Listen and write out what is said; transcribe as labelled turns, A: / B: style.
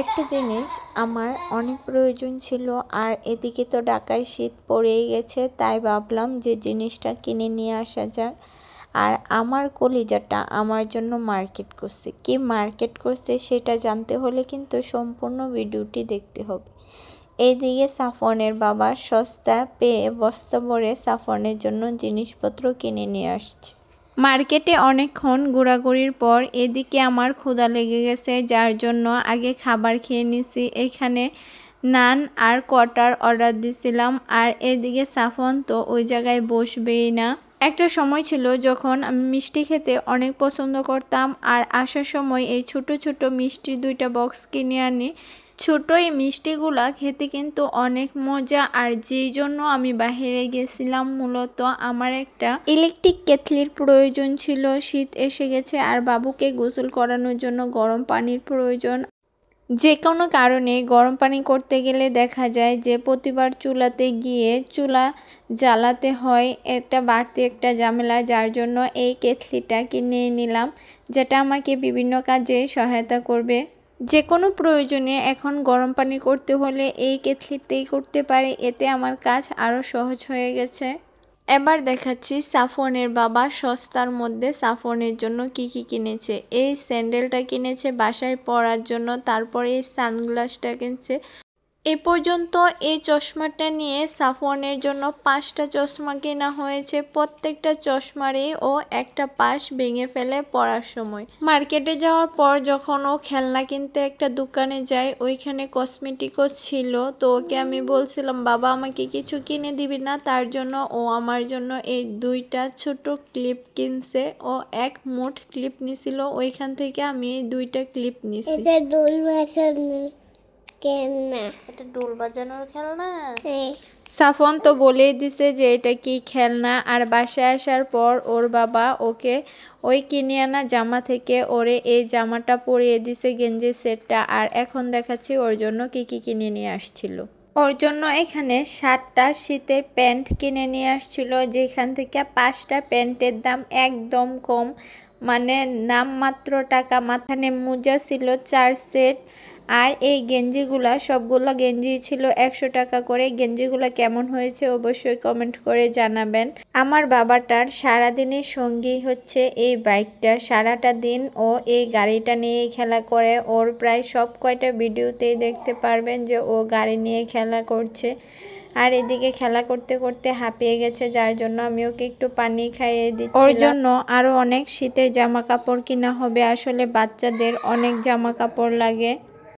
A: একটা জিনিস আমার অনেক প্রয়োজন ছিল, আর এদিকে তো ঢাকায় শীত পড়েই গেছে, তাই ভাবলাম যে জিনিসটা কিনে নিয়ে আসা যাক। আর আমার কলিজাটা আমার জন্য মার্কেট করছে। কি মার্কেট করছে সেটা জানতে হলে কিন্তু সম্পূর্ণ ভিডিওটি দেখতে হবে। এইদিকে সাফনের বাবা সস্তা পেয়ে বস্তা ভরে সাফনের জন্য জিনিসপত্র কিনে নিয়ে আসছে। মার্কেটে অনেকক্ষণ ঘোরাঘুরির পর এদিকে আমার ক্ষুধা লেগে গেছে, যার জন্য আগে খাবার খেয়ে নিছি। এখানে নান আর কটার অর্ডার দিছিলাম, আর এদিকে সাফন তো ওই জায়গায় বসবেই না। একটা সময় ছিল যখন আমি মিষ্টি খেতে অনেক পছন্দ করতাম, আর আসার সময় এই ছোট ছোট মিষ্টির দুইটা বক্স কিনে আনি। ছোট এই মিষ্টিগুলা খেতে কিন্তু অনেক মজা। আর যেই জন্য আমি বাহিরে গেছিলাম মূলত আমার একটা ইলেকট্রিক কেতলির প্রয়োজন ছিল। শীত এসে গেছে আর বাবুকে গোসল করানোর জন্য গরম পানির প্রয়োজন। যে কোনো কারণে গরম পানি করতে গেলে দেখা যায় যে প্রতিবার চুলাতে গিয়ে চুলা জ্বালাতে হয় একটা বাড়তি একটা ঝামেলা। যার জন্য এই কেতলিটা কিনে নিলাম, যেটা আমাকে বিভিন্ন কাজে সহায়তা করবে। যে কোনো প্রয়োজনে এখন গরম পানি করতে হলে এই কেটলিতেই করতে পারে, এতে আমার কাজ আরও সহজ হয়ে গেছে। এবার দেখাচ্ছি সাফনের বাবা সস্তার মধ্যে সাফনের জন্য কি কি কিনেছে। এই স্যান্ডেলটা কিনেছে বাসায় পরার জন্য, তারপরে এই সানগ্লাসটা কিনছে। এ পর্যন্ত এই চশমাটা নিয়ে সাফওয়ানের জন্য পাঁচটা চশমা কেনা হয়েছে। প্রত্যেকটা চশমারই ও একটা পাশ ভেঙে ফেলে পড়ার সময়। মার্কেটে যাওয়ার পর যখন ও খেলনা কিনতে একটা দোকানে যায়, ওইখানে কসমেটিকও ছিল। তো ওকে আমি বলছিলাম, বাবা, আমাকে কিছু কিনে দিবি না। তার জন্য ও আমার জন্য এই দুইটা ছোট ক্লিপ কিনছে। ও এক মোট ক্লিপ নিছিল। ওইখান থেকে আমি এই দুইটা ক্লিপ নিছি।
B: এটা
A: ডোল বাজানোর খেলনা? সাফন তো বলেই দিছে যে এটা কি খেলনা আর বাসায় আসার পর ওর বাবা ওকে ওই কিনে আনা জামা থেকে ওরে এই জামাটা পরিয়ে দিছে গেঞ্জি সেটটা আর এখন দেখাচ্ছি ওর জন্য কি কি কিনে নিয়ে আসছিল। ওর জন্য এখানে সাতটা শীতের প্যান্ট কিনে নিয়ে আসছিল যেখান থেকে পাঁচটা প্যান্টের দাম একদম কম মানে নামমাত্র টাকা। মাথানে মোজা ছিল চার সেট আর এই গেঞ্জিগুলা, সবগুলো গেঞ্জি ছিল একশো টাকা করে। গেঞ্জিগুলো কেমন হয়েছে অবশ্যই কমেন্ট করে জানাবেন। আমার বাবাটার সারাদিনের সঙ্গী হচ্ছে এই বাইকটা। সারাটা দিন ও এই গাড়িটা নিয়ে খেলা করে। ওর প্রায় সব কয়টা ভিডিওতেই দেখতে পারবেন যে ও গাড়ি নিয়ে খেলা করছে। আর এদিকে খেলা করতে করতে হাঁপিয়ে গেছে, যার জন্য আমি ওকে একটু পানি খাইয়ে দিচ্ছি ওর জন্য আরও অনেক শীতের জামা কাপড় কিনা হবে। আসলে বাচ্চাদের অনেক জামা কাপড় লাগে।